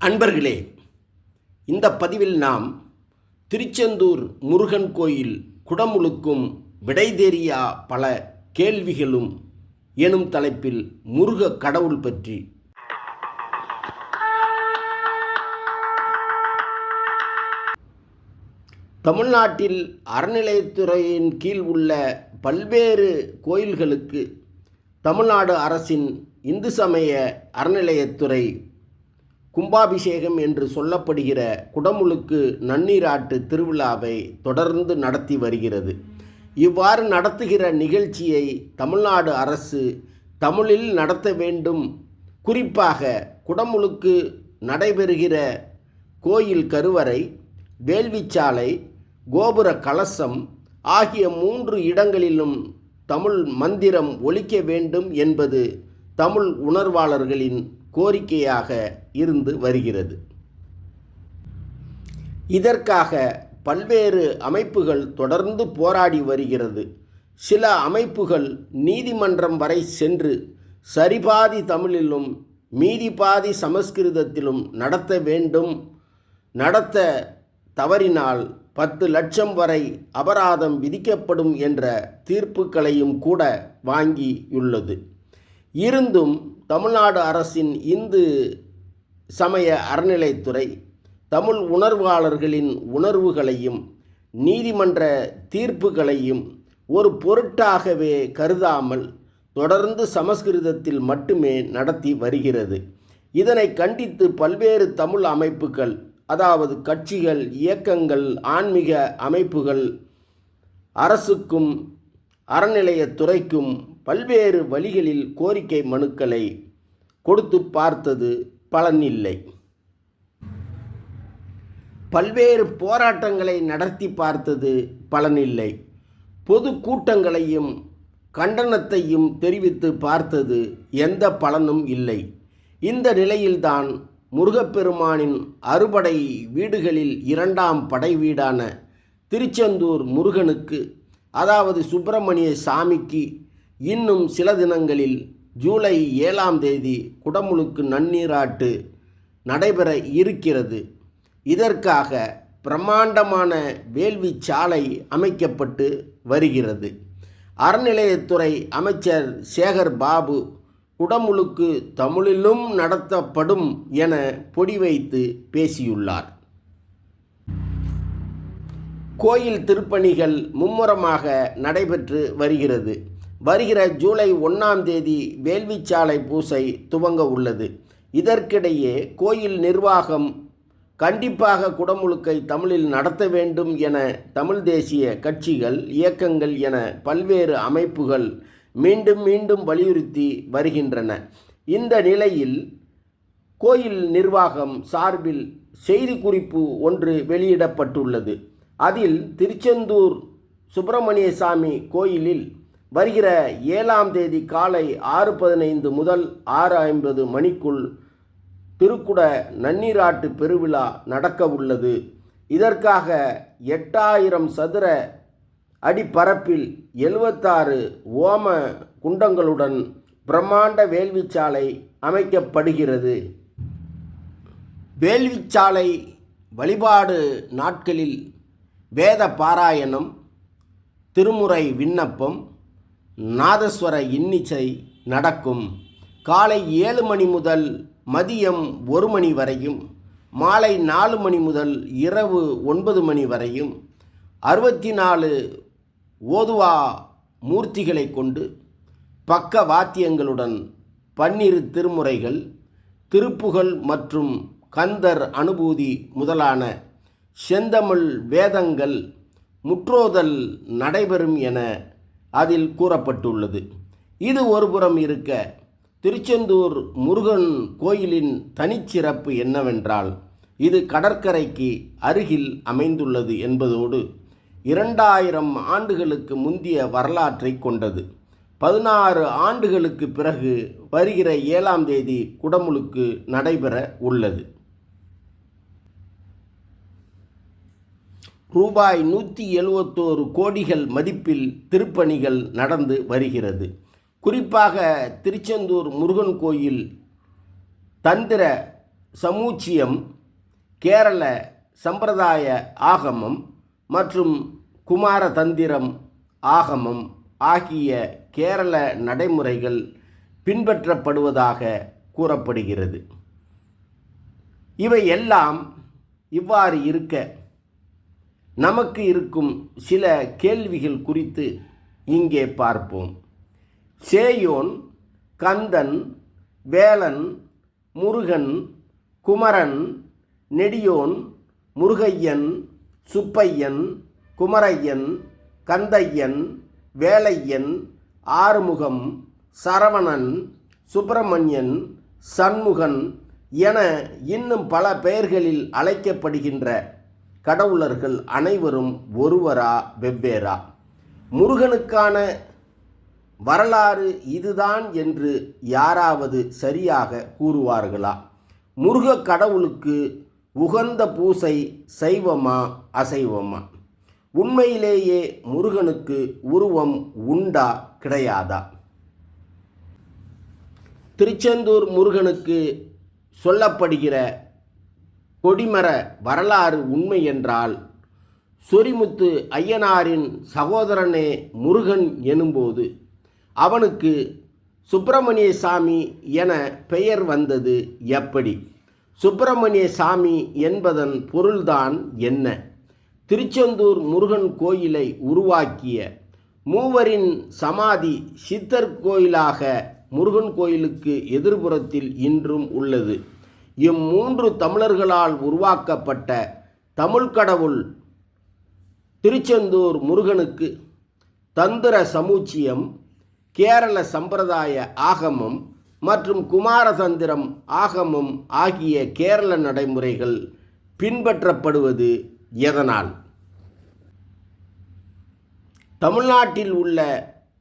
அன்பர்களே இந்த பதிவில் நாம் திருச்செந்தூர் முருகன் கோயில் குடமுழுக்கும் விடைதேறியா பல கேள்விகளும் எனும் தலைப்பில் முருக கடவுள் பற்றி. தமிழ்நாட்டில் அறநிலையத்துறையின் கீழ் உள்ள பல்வேறு கோயில்களுக்கு தமிழ்நாடு அரசின் இந்து சமய அறநிலையத்துறை கும்பாபிஷேகம் என்று சொல்லப்படுகிற குடமுழுக்கு நன்னீராட்டு திருவிழாவை தொடர்ந்து நடத்தி வருகிறது. இவ்வாறு நடத்துகிற நிகழ்ச்சியை தமிழ்நாடு அரசு தமிழில் நடத்த வேண்டும். குறிப்பாக குடமுழுக்கு நடைபெறுகிற கோயில் கருவறை வேள்விச்சாலை கோபுர கலசம் ஆகிய மூன்று இடங்களிலும் தமிழ் மந்திரம் ஒழிக்க வேண்டும் என்பது தமிழ் உணர்வாளர்களின் கோரிக்கையாக இருந்து வருகிறது. இதற்காக பல்வேறு அமைப்புகள் தொடர்ந்து போராடி வருகிறது. சில அமைப்புகள் நீதிமன்றம் வரை சென்று சரிபாதி தமிழிலும் மீதி பாதி சமஸ்கிருதத்திலும் நடத்த வேண்டும். நடத்த தவறினால் பத்து லட்சம் வரை அபராதம் விதிக்கப்படும் என்ற தீர்ப்புகளையும் கூட வாங்கியுள்ளது. இருந்தும் தமிழ்நாடு அரசின் இந்து சமய அறநிலைத்துறை தமிழ் உணர்வாளர்களின் உணர்வுகளையும் நீதிமன்ற தீர்ப்புகளையும் ஒரு பொருட்டாகவே கருதாமல் தொடர்ந்து சமஸ்கிருதத்தில் மட்டுமே நடத்தி வருகிறது. இதனை கண்டித்து பல்வேறு தமிழ் அமைப்புகள் அதாவது கட்சிகள் இயக்கங்கள் ஆன்மீக அமைப்புகள் அரசுக்கும் அறநிலையத்துறைக்கும் பல்வேறு வழிகளில் கோரிக்கை மனுக்களை கொடுத்து பார்த்தது பலன் இல்லை. பல்வேறு போராட்டங்களை நடத்தி பார்த்தது பலனில்லை பொது கூட்டங்களையும் கண்டனத்தையும் தெரிவித்து பார்த்தது எந்த பலனும் இல்லை. இந்த நிலையில்தான் முருகப்பெருமானின் அறுபடை வீடுகளில் இரண்டாம் படை வீடான திருச்செந்தூர் முருகனுக்கு அதாவது சுப்பிரமணிய சாமிக்கு இன்னும் சில தினங்களில் ஜூலை ஏழாம் தேதி குடமுழுக்கு நன்னீராட்டு நடைபெற இருக்கிறது. இதற்காக பிரம்மாண்டமான வேள்வி சாலை அமைக்கப்பட்டு வருகிறது. அறநிலையத்துறை அமைச்சர் சேகர் பாபு குடமுழுக்கு தமிழிலும் நடத்தப்படும் என பொடி வைத்து பேசியுள்ளார். கோயில் திருப்பணிகள் மும்முரமாக நடைபெற்று வருகிறது. வருகிற ஜூலை ஒன்றாம் தேதி வேள்விச்சாலை பூசை துவங்க உள்ளது. இதற்கிடையே கோயில் நிர்வாகம் கண்டிப்பாக குடமுழுக்கை தமிழில் நடத்த வேண்டும் என தமிழ் தேசிய கட்சிகள் இயக்கங்கள் என பல்வேறு அமைப்புகள் மீண்டும் மீண்டும் வலியுறுத்தி வருகின்றன. இந்த நிலையில் கோயில் நிர்வாகம் சார்பில் செய்தி குறிப்பு ஒன்று வெளியிடப்பட்டுள்ளது. அதில் திருச்செந்தூர் சுப்பிரமணிய சாமி கோயிலில் வருகிற ஏழாம் தேதி காலை ஆறு பதினைந்து முதல் ஆறு ஐம்பது மணிக்குள் திருக்குட நன்னீராட்டு பெருவிழா நடக்க உள்ளது. இதற்காக எட்டாயிரம் சதுர அடி பரப்பில் எழுபத்தாறு ஓம குண்டங்களுடன் பிரம்மாண்ட வேள்விச்சாலை அமைக்கப்படுகிறது. வேள்விச்சாலை வழிபாடு நாட்களில் வேத பாராயணம் திருமுறை விண்ணப்பம் நாதஸ்வர இன்னிசை நடக்கும். காலை ஏழு மணி முதல் மதியம் ஒரு மணி வரையும் மாலை நாலு மணி முதல் இரவு ஒன்பது மணி வரையும் அறுபத்தி நாலு ஓதுவா மூர்த்திகளை கொண்டு பக்க வாத்தியங்களுடன் பன்னிரு திருமுறைகள் திருப்புகழ் மற்றும் கந்தர் அனுபூதி முதலான செந்தமிழ் வேதங்கள் முற்றோதல் நடைபெறும் என அதில் கூறப்பட்டுள்ளது. இது ஒருபுறம் இருக்க திருச்செந்தூர் முருகன் கோயிலின் தனிச்சிறப்பு என்னவென்றால் இது கடற்கரைக்கு அருகில் அமைந்துள்ளது என்பதோடு இரண்டாயிரம் ஆண்டுகளுக்கு முந்திய வரலாற்றை கொண்டது. பதினாறு ஆண்டுகளுக்கு பிறகு வருகிற ஏழாம் தேதி குடமுழுக்கு நடைபெற உள்ளது. ரூபாய் நூற்றி எழுவத்தோரு கோடிகள் மதிப்பில் திருப்பணிகள் நடந்து வருகிறது. குறிப்பாக திருச்செந்தூர் முருகன் கோயில் தந்திர சமூச்சியம் கேரள சம்பிரதாய ஆகமம் மற்றும் குமாரதந்திரம் ஆகமம் ஆகிய கேரள நடைமுறைகள் பின்பற்றப்படுவதாக கூறப்படுகிறது. இவை எல்லாம் இவ்வாறு இருக்க நமக்கு இருக்கும் சில கேள்விகள் குறித்து இங்கே பார்ப்போம். சேயோன் கந்தன் வேலன் முருகன் குமரன் நெடியோன் முருகையன் சுப்பையன் குமரையன் கந்தையன் வேலையன் ஆறுமுகம் சரவணன் சுப்பிரமணியன் சண்முகன் என இன்னும் பல பெயர்களில் அழைக்கப்படுகின்ற கடவுளர்கள் அனைவரும் ஒருவரா வெவ்வேறா. முருகனுக்கான வரலாறு இதுதான் என்று யாராவது சரியாக கூறுவார்களா? முருக கடவுளுக்கு உகந்த பூசை சைவமா அசைவமா? உண்மையிலேயே முருகனுக்கு உருவம் உண்டா கிடையாதா? திருச்செந்தூர் முருகனுக்கு சொல்லப்படுகிற கொடிமர வரலாறு உண்மை என்றால் சொரிமுத்து ஐயனாரின் சகோதரனே முருகன் எனும்போது அவனுக்கு சுப்பிரமணிய சாமி என பெயர் வந்தது எப்படி? சுப்பிரமணிய சாமி என்பதன் பொருள்தான் என்ன? திருச்செந்தூர் முருகன் கோயிலை உருவாக்கிய மூவரின் சமாதி சித்தர் கோயிலாக முருகன் கோயிலுக்கு எதிர்புறத்தில் இன்றும் உள்ளது. இம்மூன்று தமிழர்களால் உருவாக்கப்பட்ட தமிழ் கடவுள் திருச்செந்தூர் முருகனுக்கு தந்திர சமூச்சியம் கேரள சம்பிரதாய ஆகமம் மற்றும் குமாரதந்திரம் ஆகமம் ஆகிய கேரள நடைமுறைகள் பின்பற்றப்படுவது எதனால்? தமிழ்நாட்டில் உள்ள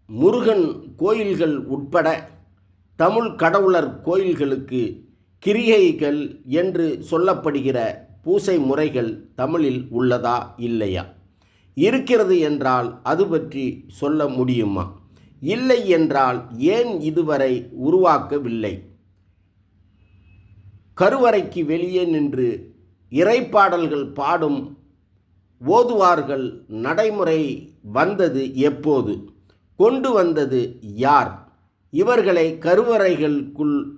முருகன் கோயில்கள் உட்பட தமிழ் கடவுளர் கோயில்களுக்கு கிரிகைகள் என்று சொல்லப்படுகிற பூசை முறைகள் தமிழில் உள்ளதா இல்லையா? இருக்கிறது என்றால் அது பற்றி சொல்ல முடியுமா? இல்லை என்றால் ஏன் இதுவரை உருவாக்கவில்லை? கருவறைக்கு வெளியே நின்று இறைப்பாடல்கள் பாடும் ஓதுவார்கள் நடைமுறை வந்தது எப்போது? கொண்டு வந்தது யார்? இவர்களை கருவறைகளுக்குள்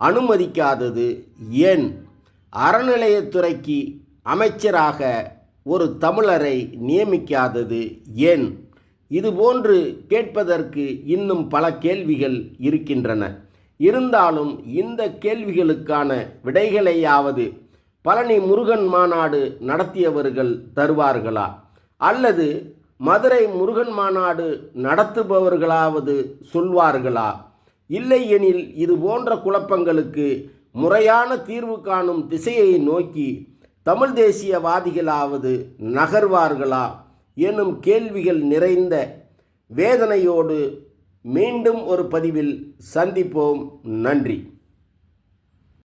அனுமதிக்காதது ஏன்? அறநிலையத்துறைக்கு அமைச்சராக ஒரு தமிழரை நியமிக்காதது ஏன்? இதுபோன்று கேட்பதற்கு இன்னும் பல கேள்விகள் இருக்கின்றன. இருந்தாலும் இந்த கேள்விகளுக்கான விடைகளையாவது பழனி முருகன் மாநாடு நடத்தியவர்கள் தருவார்களா? அல்லது மதுரை முருகன் மாநாடு நடத்துபவர்களாவது சொல்வார்களா? இல்லை எனில் இது போன்ற குழப்பங்களுக்கு முறையான தீர்வு காணும் திசையை நோக்கி தமிழ் தேசியவாதிகளாவது நகர்வார்களா எனும் கேள்விகள் நிறைந்த வேதனையோடு மீண்டும் ஒரு பதிவில் சந்திப்போம். நன்றி.